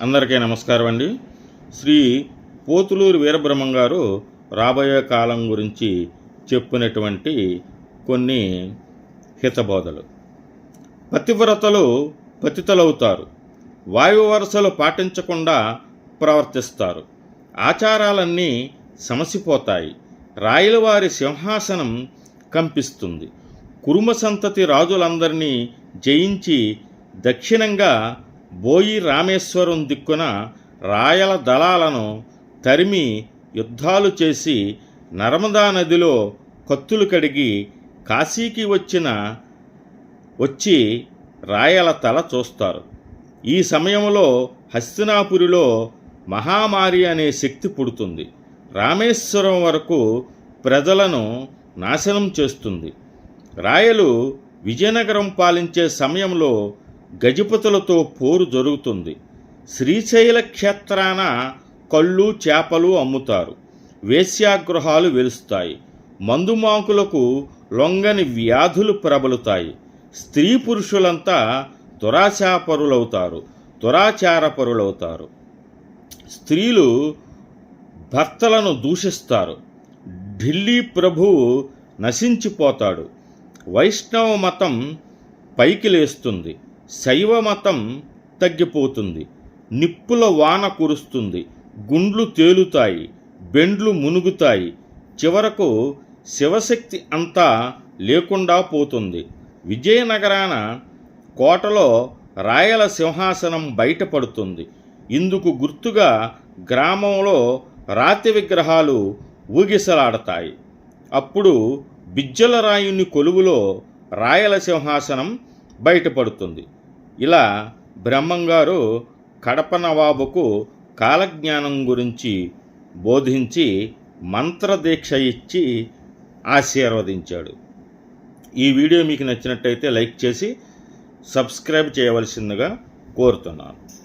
అందరికీ నమస్కారం అండి. శ్రీ పోతులూరు వీరబ్రహ్మం గారు రాబోయే కాలం గురించి చెప్పినటువంటి కొన్ని హితబోధలు. పతివ్రతలు పతితలవుతారు. వాయు వరుసలు పాటించకుండా ప్రవర్తిస్తారు. ఆచారాలన్నీ సమసిపోతాయి. రాయలవారి సింహాసనం కంపిస్తుంది. కురుమ సంతతి రాజులందరినీ జయించి దక్షిణంగా బోయి రామేశ్వరం దిక్కున రాయల దళాలను తరిమి యుద్ధాలు చేసి నర్మదా నదిలో కత్తులు కడిగి కాశీకి వచ్చిన వచ్చి రాయల తల చూస్తారు. ఈ సమయంలో హస్తినాపురిలో మహామారి అనే శక్తి పుడుతుంది. రామేశ్వరం వరకు ప్రజలను నాశనం చేస్తుంది. రాయలు విజయనగరం పాలించే సమయంలో గజపతులతో పోరు జరుగుతుంది. శ్రీశైల క్షేత్రాన కళ్ళు చేపలు అమ్ముతారు. వేశ్యాగృహాలు వెలుస్తాయి. మందుమాకులకు లొంగని వ్యాధులు ప్రబలుతాయి. స్త్రీ పురుషులంతా దురాచాపరులవుతారు దురాచారపరులవుతారు. స్త్రీలు భర్తలను దూషిస్తారు. ఢిల్లీ ప్రభువు నశించిపోతాడు. వైష్ణవ మతం పైకి లేస్తుంది శైవ మతం తగ్గిపోతుంది. నిప్పుల వాన కురుస్తుంది. గుండ్లు తేలుతాయి. బెండ్లు మునుగుతాయి. చివరకు శివశక్తి అంతా లేకుండా పోతుంది. విజయనగరాన కోటలో రాయల సింహాసనం బయటపడుతుంది. ఇందుకు గుర్తుగా గ్రామంలో రాతి విగ్రహాలు ఊగిసలాడతాయి. అప్పుడు బిజ్జలరాయుని కొలువులో రాయల సింహాసనం బయటపడుతుంది. ఇలా బ్రహ్మంగారు కడప నవాబుకు కాలజ్ఞానం గురించి బోధించి మంత్రదీక్ష ఇచ్చి ఆశీర్వదించాడు. ఈ వీడియో మీకు నచ్చినట్టయితే లైక్ చేసి సబ్స్క్రైబ్ చేయవలసిందిగా కోరుతున్నాను.